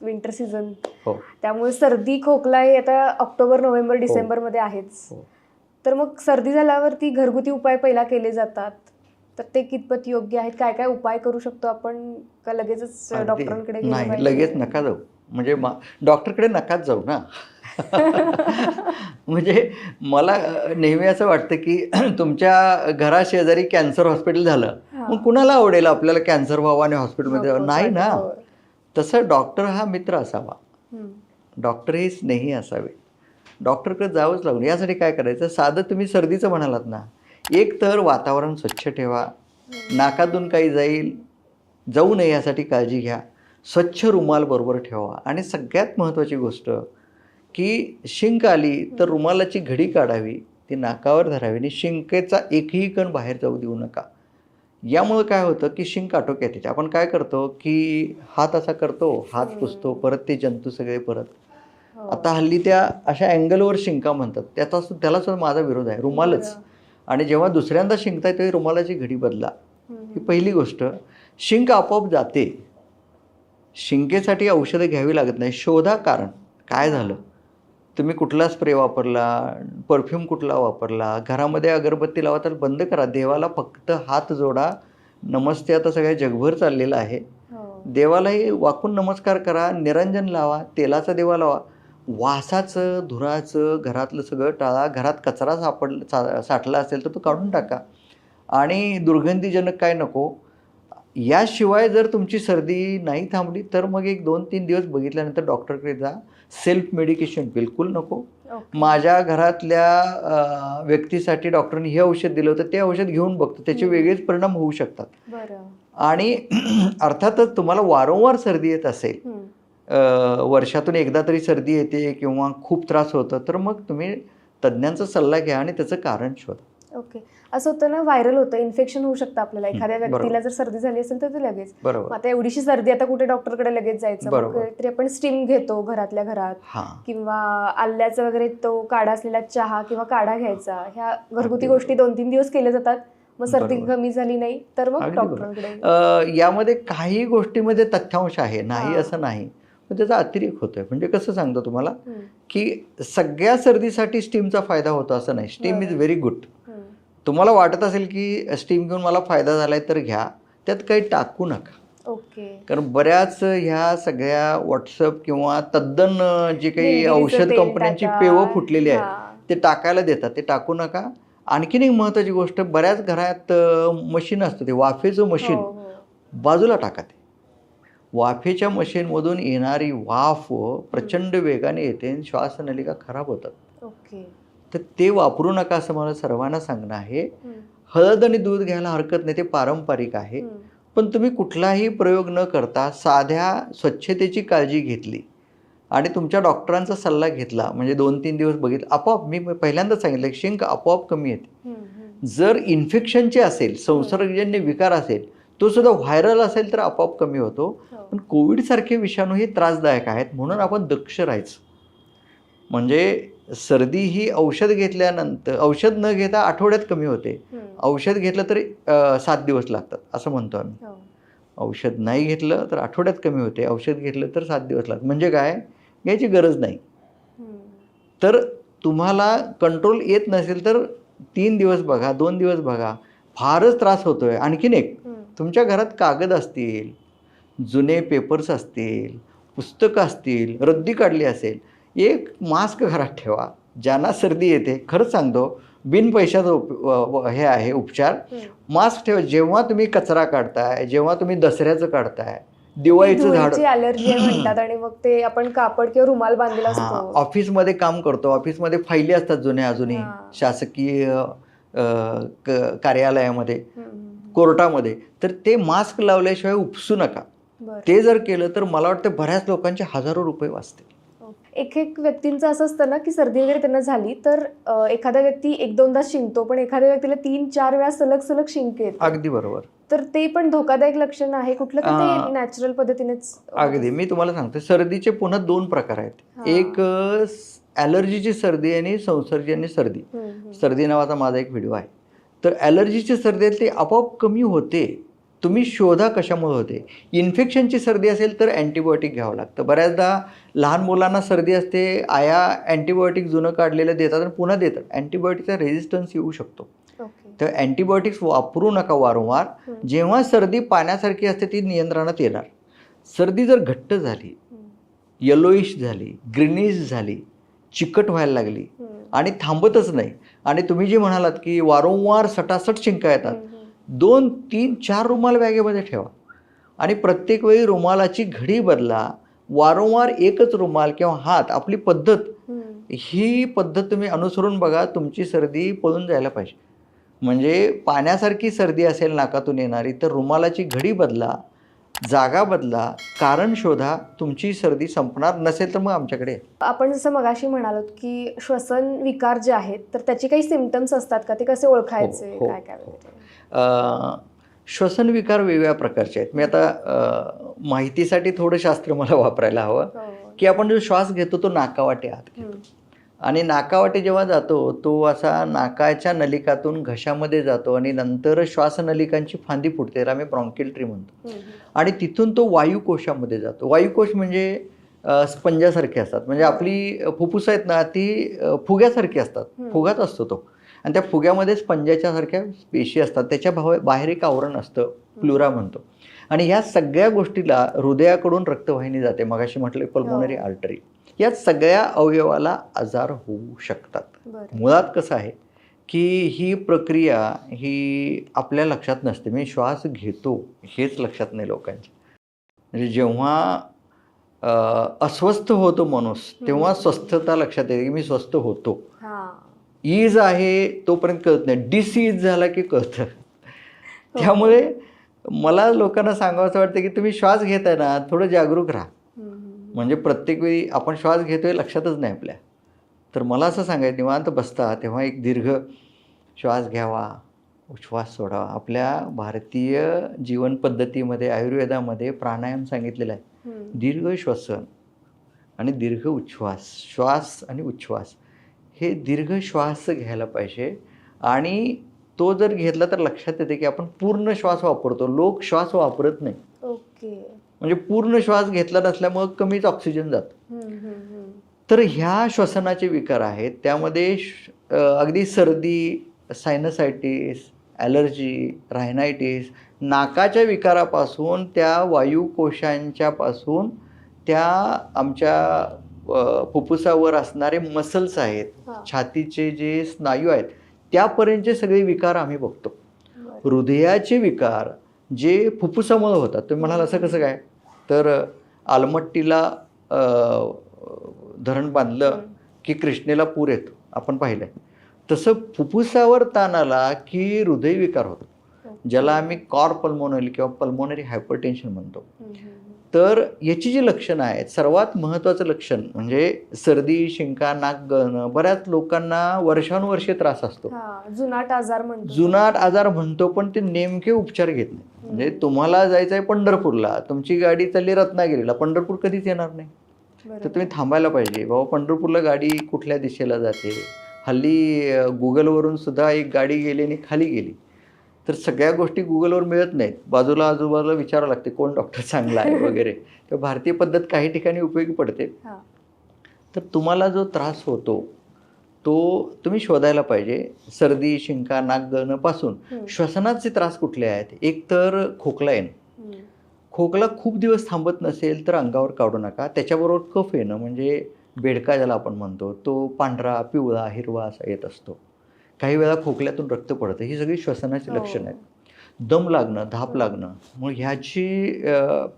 Winter season हो. त्यामुळे सर्दी खोकला हे आता ऑक्टोबर नोव्हेंबर डिसेंबरमध्ये आहेच. हो. तर मग सर्दी झाल्यावरती घरगुती उपाय पहिला केले जातात. तर ते कितपत योग्य आहेत? काय काय उपाय करू शकतो आपण? का लगेचच अगदी. डॉक्टरांकडे गेलं नाही पाहिजे? लगेच नका जाऊ. म्हणजे मा- डॉक्टरकडे नकाच जाऊ ना. म्हणजे मला अ, नेहमी असं वाटतं की तुमच्या घराशेजारी कॅन्सर हॉस्पिटल झालं. हा. मग कुणाला आवडेल आपल्याला कॅन्सर व्हावं आणि हॉस्पिटलमध्ये नाही ना. हो. तसं डॉक्टर हा मित्र असावा. डॉक्टर हे स्नेही असावे. डॉक्टरकडे जावंच लागून यासाठी काय करायचं? साधं तुम्ही सर्दीचं म्हणालात ना एक तर वातावरण स्वच्छ ठेवा नाकातून काही जाईल जाऊ नये यासाठी काळजी घ्या स्वच्छ रुमाल बरोबर ठेवा. आणि सगळ्यात महत्त्वाची गोष्ट की शिंक आली तर रुमालाची घडी काढावी ती नाकावर धरावी आणि शिंकेचा एकही कण बाहेर जाऊ देऊ नका. यामुळं काय होतं की शिंक आटोक्यात येते. आपण काय करतो की हात असा करतो हात पुसतो परत ते जंतू सगळे परत. हो. आता हल्ली त्या अशा अँगलवर शिंका म्हणतात. त्याचा त्याला सुद्धा माझा विरोध आहे. रुमालच. आणि जेव्हा दुसऱ्यांदा शिंकताय तेव्हा रुमालाची घडी बदला. ही पहिली गोष्ट. शिंक आपोआप जाते. शिंकेसाठी औषधं घ्यावी लागत नाही. शोधा कारण. काय झालं? तुम्ही कुठला स्प्रे वापरला? परफ्यूम कुठला वापरला? घरामध्ये अगरबत्ती लावा तर बंद करा. देवाला फक्त हात जोडा. नमस्ते. आता सगळ्या जगभर चाललेलं आहे. हो. देवालाही वाकून नमस्कार करा. निरंजन लावा. तेलाचा देवा लावा. वासाचं धुराचं घरातलं सगळं टाळा. घरात कचरा सापड सा साठला असेल तर तो काढून टाका. आणि दुर्गंधीजनक काय नको? याशिवाय जर तुमची सर्दी नाही थांबली तर मग एक दोन तीन दिवस बघितल्यानंतर डॉक्टरकडे जा. सेल्फ मेडिकेशन बिलकुल नको. माझ्या घरातल्या व्यक्तीसाठी डॉक्टरने हे औषध दिलं होतं ते औषध घेऊन बघतो. त्याचे. वेगळेच परिणाम होऊ शकतात. आणि अर्थातच तुम्हाला वारंवार सर्दी येत असेल वर्षातून एकदा तरी सर्दी येते किंवा खूप त्रास होतो तर मग तुम्ही तज्ज्ञांचा सल्ला घ्या आणि त्याचं कारण शोधा. ओके. असं होतं ना व्हायरल होतं. इन्फेक्शन होऊ शकतं आपल्याला. एखाद्या. व्यक्तीला जर सर्दी झाली असेल तर ते लगेच. आता एवढीशी सर्दी आता कुठे डॉक्टरकडे लगेच जायचं. तरी आपण स्टीम घेतो घरातल्या घरात. हां. किंवा आल्याचा वगैरे तो काढा असलेला चहा किंवा काढा घ्यायचा. ह्या घरगुती गोष्टी दोन तीन दिवस केल्या जातात. मग सर्दी. कमी झाली नाही तर मग. डॉक्टरांकडे यामध्ये काही गोष्टीमध्ये तथ्यांश आहे. नाही. असं नाही. पण त्याचा अतिरेक होतोय. म्हणजे कसं सांगतो तुम्हाला की सगळ्या सर्दीसाठी स्टीमचा फायदा होतो असं नाही. Steam is. Very good. तुम्हाला वाटत असेल की स्टीम घेऊन मला फायदा झालाय तर घ्या. त्यात काही टाकू नका. ओके. कारण बऱ्याच ह्या सगळ्या व्हॉट्सअप किंवा तद्दन जे काही औषध कंपन्यांची. पेवं फुटलेली आहेत. ते टाकायला देतात ते टाकू नका. आणखीन एक महत्त्वाची गोष्ट बऱ्याच घरात मशीन असतं ते वाफेचं मशीन हो, हो. बाजूला टाका ते. वाफेच्या मशीनमधून येणारी वाफ प्रचंड वेगाने येते आणि श्वासनलिका खराब होतात. ओके. तर ते वापरू नका असं मला सर्वांना सांगणं आहे हळद आणि दूध घ्यायला हरकत नाही ते पारंपरिक आहे. पण तुम्ही कुठलाही प्रयोग न करता साध्या स्वच्छतेची काळजी घेतली आणि तुमच्या डॉक्टरांचा सल्ला घेतला म्हणजे दोन तीन दिवस बघितलं आपोआप मी पहिल्यांदाच सांगितलं शिंक आपोआप कमी येते. जर इन्फेक्शनचे असेल संसर्गजन्य विकार असेल तो सुद्धा व्हायरल असेल तर आपोआप कमी होतो हो. पण कोविडसारखे विषाणू हे त्रासदायक आहेत म्हणून आपण दक्ष राहायचं म्हणजे सर्दी ही औषध घेतल्यानंतर औषध न घेता आठवड्यात कमी होते. औषध घेतलं तरी सात दिवस लागतात असं म्हणतो आम्ही हो. औषध नाही घेतलं तर आठवड्यात कमी होते औषध घेतलं तर सात दिवस लागतात म्हणजे काय घ्यायची गरज नाही. तर तुम्हाला कंट्रोल येत नसेल तर तीन दिवस बघा दोन दिवस बघा फारच त्रास होतोय आणखीन एक. तुमच्या घरात कागद असतील जुने पेपर्स असतील पुस्तकं असतील रद्दी काढली असेल एक मास्क घरात ठेवा ज्यांना सर्दी येते खरंच सांगतो बिन पैशाचं उप हे आहे उपचार. मास्क ठेवा जेव्हा तुम्ही कचरा काढताय जेव्हा तुम्ही दसऱ्याचं काढताय दिवाळीचं झाड अलर्जी म्हणतात आणि मग ते आपण कापड किंवा रुमाल बांधलेला असतो ऑफिसमध्ये काम करतो ऑफिसमध्ये फायली असतात जुन्या अजूनही. शासकीय कार्यालयामध्ये. कोर्टामध्ये तर ते मास्क लावल्याशिवाय उपसू नका. ते जर केलं तर मला वाटतं बऱ्याच लोकांचे हजारो रुपये वाचतील एक एक व्यक्तींचं असं असतं ना की सर्दी वगैरे त्यांना झाली तर एखादा व्यक्ती एक दोनदा शिंकतो पण एखाद्या व्यक्तीला तीन चार वेळा सलग सलग शिंक येते. अगदी बरोबर. तर ते पण धोकादायक लक्षण आहे कुठलं नॅचरल पद्धतीनेच अगदी. मी तुम्हाला सांगतो सर्दीचे पुन्हा दोन प्रकार आहेत. एक ॲलर्जीची सर्दी आणि संसर्गजन्य सर्दी. सर्दी नावाचा माझा एक व्हिडिओ आहे. तर ॲलर्जीची सर्दी आहे ती आपोआप कमी होते. तुम्ही शोधा कशामुळे होते? इन्फेक्शनची सर्दी असेल तर अँटीबायोटिक घ्यावं लागतं. बऱ्याचदा लहान मुलांना सर्दी असते आया अँटीबायोटिक जुनं काढलेलं देतात आणि पुन्हा देतात. अँटीबायोटिकचा रेझिस्टन्स येऊ शकतो. तर अँटीबायोटिक्स वापरू नका वारंवार. जेव्हा सर्दी पाण्यासारखी असते ती नियंत्रणात येणार. सर्दी जर घट्ट झाली येलोइश झाली ग्रीनिश झाली चिकट व्हायला लागली आणि थांबतच नाही. आणि तुम्ही जे म्हणालात की वारंवार सटासट शिंका येतात दोन तीन चार रुमाल बॅगेमध्ये ठेवा. आणि प्रत्येक वेळी रुमालाची घडी बदला. वारंवार एकच रुमाल किंवा हात आपली पद्धत. ही पद्धत तुम्ही अनुसरून बघा तुमची सर्दी पळून जायला पाहिजे. म्हणजे पाण्यासारखी सर्दी असेल नाकातून येणारी तर रुमालाची घडी बदला जागा बदला कारण शोधा तुमची सर्दी संपणार नसेल तर मग आमच्याकडे. आपण जसं मगाशी म्हणालो की श्वसन विकार जे आहेत तर त्याचे काही सिमटम्स असतात का? ते कसे ओळखायचे? हो, हो, काय काय हो. वगैरे? अ, श्वसन विकार वेगवेगळ्या प्रकारचे आहेत मी आता माहितीसाठी थोडं शास्त्र मला वापरायला हवं हो. की आपण जो श्वास घेतो तो नाकावाटे आत घेतो. आणि नाकावाटे जेव्हा जातो तो असा नाकाच्या नलिकातून घशामध्ये जातो आणि नंतर श्वासनलिकांची फांदी फुटते त्याला आम्ही ब्रॉन्किल ट्री म्हणतो. आणि तिथून तो वायुकोशामध्ये जातो वायुकोश म्हणजे स्पंजासारखे असतात म्हणजे आपली फुफ्फुसं आहेत ना ती फुग्यासारखी असतात. फुगाच असतो तो आणि त्या फुग्यामध्ये स्पंजाच्या सारख्या पेशी असतात. त्याच्या भाव बाहेर एक आवरण असतं. प्लुरा म्हणतो. आणि ह्या सगळ्या गोष्टीला हृदयाकडून रक्तवाहिनी जाते. मगाशी म्हटलं पल्मोनरी हो. आर्टरी या सगळ्या अवयवाला आजार होऊ शकतात. मुळात कसं आहे की ही प्रक्रिया ही आपल्या लक्षात नसते. मी श्वास घेतो हेच लक्षात नाही लोकांच्या. म्हणजे जेव्हा अस्वस्थ होतो माणूस तेव्हा. स्वस्थता लक्षात येते की मी स्वस्थ होतो. ईज आहे तोपर्यंत कळत नाही. डिसीज झाला की कळतं. हो. त्यामुळे मला लोकांना सांगावं वाटतं की तुम्ही श्वास घेताय ना थोडं जागरूक राहा. म्हणजे प्रत्येक वेळी आपण श्वास घेतोय लक्षातच नाही आपल्या. तर मला असं सांगायचं निवांत बसता. तेव्हा एक दीर्घ श्वास घ्यावा उच्छ्वास सोडावा. आपल्या भारतीय जीवन पद्धतीमध्ये आयुर्वेदामध्ये प्राणायाम सांगितलेला आहे. दीर्घ श्वसन आणि दीर्घ उच्छ्वास. श्वास आणि उच्छ्वास. हे दीर्घ श्वास घ्यायला पाहिजे. आणि तो जर घेतला तर लक्षात येते की आपण पूर्ण श्वास वापरतो. लोक श्वास वापरत नाही. ओके. म्हणजे पूर्ण श्वास घेतला नसल्यामुळं कमीच ऑक्सिजन जातं. तर ह्या श्वसनाचे विकार आहेत. त्यामध्ये अगदी सर्दी सायनसायटिस ॲलर्जी रायनायटिस नाकाच्या विकारापासून त्या वायुकोशांच्यापासून त्या आमच्या फुफ्फुसावर असणारे मसल्स आहेत. छातीचे जे स्नायू आहेत त्यापर्यंतचे सगळे विकार आम्ही बघतो. हृदयाचे विकार जे फुफ्फुसामुळे होतात तुम्ही म्हणाल असं कसं काय तर आलमट्टीला धरण बांधलं. की कृष्णेला पूर येतो आपण पाहिलंय तसं फुफ्फुसावर ताण आला की हृदयविकार होतो. ज्याला आम्ही कॉर पल्मोनरी किंवा पल्मोनरी हायपरटेन्शन म्हणतो. तर याची जी लक्षणं आहेत सर्वात महत्त्वाचं लक्षण म्हणजे सर्दी शिंका नाक गळणं बऱ्याच लोकांना वर्षानुवर्षे त्रास असतो. हा जुनाट आजार म्हणतो. जुनाट आजार म्हणतो पण ते नेमके उपचार घेत नाही. म्हणजे तुम्हाला जायचं आहे पंढरपूरला तुमची गाडी चालली रत्नागिरीला पंढरपूर कधीच येणार नाही. तर. तुम्ही थांबायला पाहिजे बाबा पंढरपूरला गाडी कुठल्या दिशेला जाते? हल्ली गुगलवरून सुद्धा एक गाडी गेली आणि खाली गेली. तर सगळ्या गोष्टी गुगलवर मिळत नाहीत. बाजूला आजूबाजूला विचारावं लागते कोण डॉक्टर चांगला आहे वगैरे. तर भारतीय पद्धत काही ठिकाणी उपयोगी पडते. हा. तर तुम्हाला जो त्रास होतो तो तुम्ही शोधायला पाहिजे. सर्दी शिंका नाक श्वसनाचे त्रास कुठले आहेत? एक तर खोकला येणं. खोकला खूप दिवस थांबत नसेल तर अंगावर काढू नका. त्याच्याबरोबर कफ येणं म्हणजे बेडका ज्याला आपण म्हणतो तो पांढरा पिवळा हिरवा असा येत असतो. काही वेळा खोकल्यातून रक्त पडतं. ही सगळी श्वसनाची हो. लक्षणं आहेत. दम लागणं धाप लागणं मग ह्याची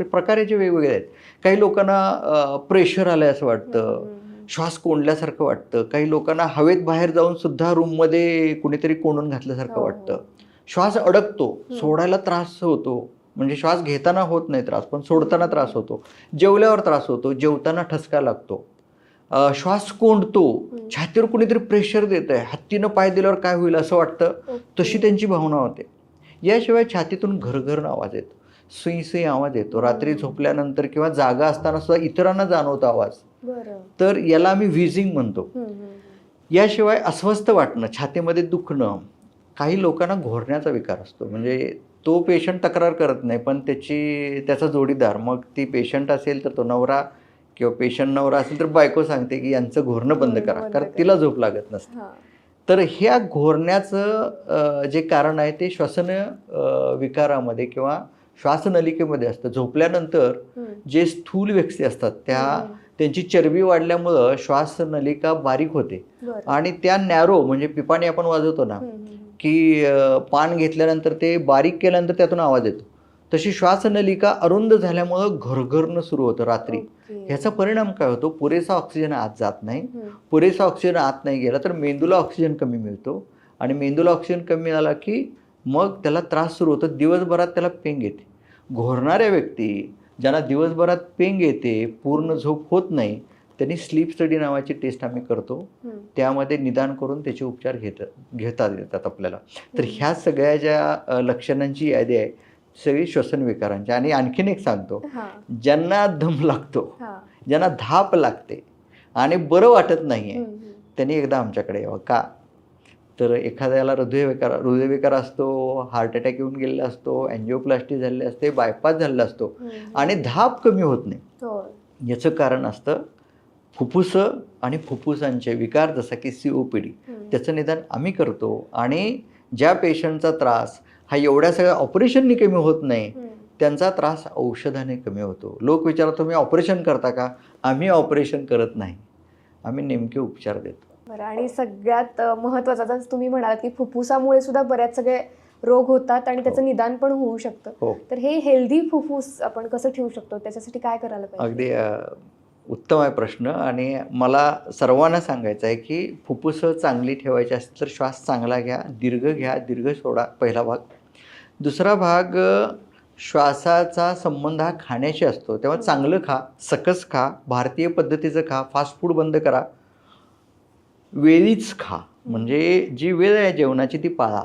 प्रकार याचे वेगवेगळे आहेत. काही लोकांना प्रेशर आलंय असं वाटतं. श्वास कोंडल्यासारखं वाटतं. काही लोकांना हवेत बाहेर जाऊन सुद्धा रूममध्ये कुणीतरी कोंडून घातल्यासारखं हो. वाटतं. श्वास अडकतो. सोडायला त्रास होतो. म्हणजे श्वास घेताना होत नाही त्रास पण सोडताना त्रास होतो. जेवल्यावर त्रास होतो. जेवताना ठसका लागतो. श्वास कोंडतो. छातीवर कुणीतरी प्रेशर देत आहे हत्तीनं पाय दिल्यावर काय होईल असं वाटतं. तशी त्यांची भावना होते. याशिवाय छातीतून घरघर आवाज येतो. सुई सुई आवाज येतो. रात्री. झोपल्यानंतर किंवा जागा असताना सुद्धा इतरांना जाणवतो आवाज. तर याला आम्ही व्हिजिंग म्हणतो. याशिवाय अस्वस्थ वाटणं छातीमध्ये दुखणं काही लोकांना घोरण्याचा विकार असतो. म्हणजे तो पेशंट तक्रार करत नाही पण त्याची त्याचा जोडीदार मग ती पेशंट असेल तर तो नवरा किंवा पेशंट नवरा असेल तर बायको सांगते की यांचं घोरणं बंद करा कारण करा. तिला झोप लागत नसते तर ह्या घोरण्याचं जे कारण आहे ते श्वसन विकारामध्ये किंवा श्वासनलिकेमध्ये असतं झोपल्यानंतर. जे स्थूल व्यक्ती असतात त्या. त्यांची चरबी वाढल्यामुळं श्वासनलिका बारीक होते आणि त्या नॅरो म्हणजे पिपाणी आपण वाजवतो ना. की पान घेतल्यानंतर ते बारीक केल्यानंतर त्यातून आवाज येतो तशी श्वासनलिका अरुंद झाल्यामुळं घरघरणं सुरू होतं रात्री. ह्याचा परिणाम काय होतो पुरेसा ऑक्सिजन आत जात नाही. पुरेसा ऑक्सिजन आत नाही गेला तर मेंदूला ऑक्सिजन कमी मिळतो आणि मेंदूला ऑक्सिजन कमी आला की मग त्याला त्रास सुरू होतो दिवसभरात त्याला पेंग येते घोरणाऱ्या व्यक्ती ज्यांना दिवसभरात पेंग येते पूर्ण झोप होत नाही त्यांनी स्लीप स्टडी नावाची टेस्ट आम्ही करतो. त्यामध्ये निदान करून त्याचे उपचार घेत घेता येतात आपल्याला तर. ह्या सगळ्या ज्या लक्षणांची यादी आहे सगळी श्वसन विकारांची आणि आणखीन एक सांगतो ज्यांना दम लागतो ज्यांना धाप लागते आणि बरं वाटत नाही आहे. त्यांनी एकदा आमच्याकडे यावं. का? तर एखाद्याला हृदयविकार हृदयविकार असतो हार्ट अटॅक येऊन गेलेला असतो अँजिओप्लास्टी झालेली असते बायपास झालेला असतो. आणि धाप कमी होत नाही. याचं कारण असतं फुफ्फुसं आणि फुफ्फुसांचे विकार जसा की सी ओ पी डी. त्याचं निदान आम्ही करतो आणि ज्या पेशंटचा त्रास हा एवढ्या सगळ्या ऑपरेशननी कमी होत नाही. त्यांचा त्रास औषधाने कमी होतो. लोक विचारतात तुम्ही ऑपरेशन करता का? आम्ही ऑपरेशन करत नाही. आम्ही नेमके उपचार देतो. बरं आणि सगळ्यात महत्त्वाचं तुम्ही म्हणालात की फुफ्फुसामुळे सुद्धा बऱ्याच सगळे रोग होतात आणि त्याचं हो. निदान पण होऊ शकतं. हो. तर हे हेल्दी फुफ्फुस आपण कसं ठेवू शकतो? त्याच्यासाठी काय करायला पाहिजे? अगदी उत्तम आहे प्रश्न. आणि मला सर्वांना सांगायचं आहे की फुफ्फुसं चांगली ठेवायची असतील तर श्वास चांगला घ्या दीर्घ घ्या दीर्घ सोडा पहिला भाग. दुसरा भाग श्वासाचा संबंध हा खाण्याशी असतो. तेव्हा चांगलं खा सकस खा भारतीय पद्धतीचं खा फास्ट फूड बंद करा. वेळीच खा. म्हणजे जी वेळ आहे जेवणाची ती पाळा.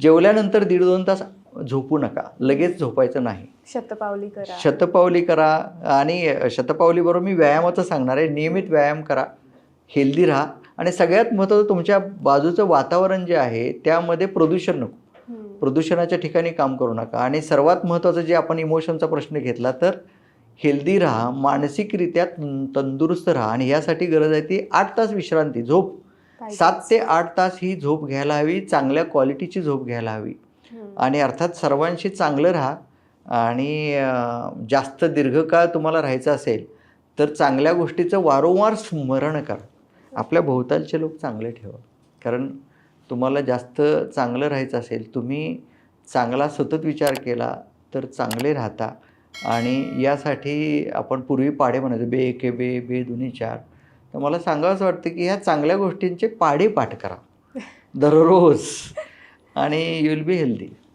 जेवल्यानंतर दीड दोन तास झोपू नका. लगेच झोपायचं नाही. शतपावली करा. शतपावली करा. आणि शतपावलीबरोबर मी व्यायामाचं सांगणार आहे. नियमित व्यायाम करा. हेल्दी राहा. आणि सगळ्यात महत्त्वाचं तुमच्या बाजूचं वातावरण जे आहे त्यामध्ये प्रदूषण नको. प्रदूषणाच्या ठिकाणी काम करू नका. आणि सर्वात महत्त्वाचं जे आपण इमोशनचा प्रश्न घेतला तर हेल्दी राहा मानसिकरित्या तंदुरुस्त राहा. आणि यासाठी गरज आहे ती आठ तास विश्रांती झोप. सात ते आठ तास ही झोप घ्यायला हवी चांगल्या क्वालिटीची झोप घ्यायला हवी. आणि अर्थात सर्वांशी चांगलं राहा. आणि जास्त दीर्घकाळ तुम्हाला राहायचं असेल तर चांगल्या गोष्टीचं वारंवार स्मरण करा. आपल्या भोवतालचे लोक चांगले ठेवा. कारण तुम्हाला जास्त चांगलं राहायचं असेल तुम्ही चांगला सतत विचार केला तर चांगले राहता. आणि यासाठी आपण पूर्वी पाढे म्हणायचो बे एके बे बे दोन्ही चार. तर मला सांगावंच वाटतं की ह्या चांगल्या गोष्टींचे पाढे पाठ करा. दररोज. आणि यू विल बी हेल्दी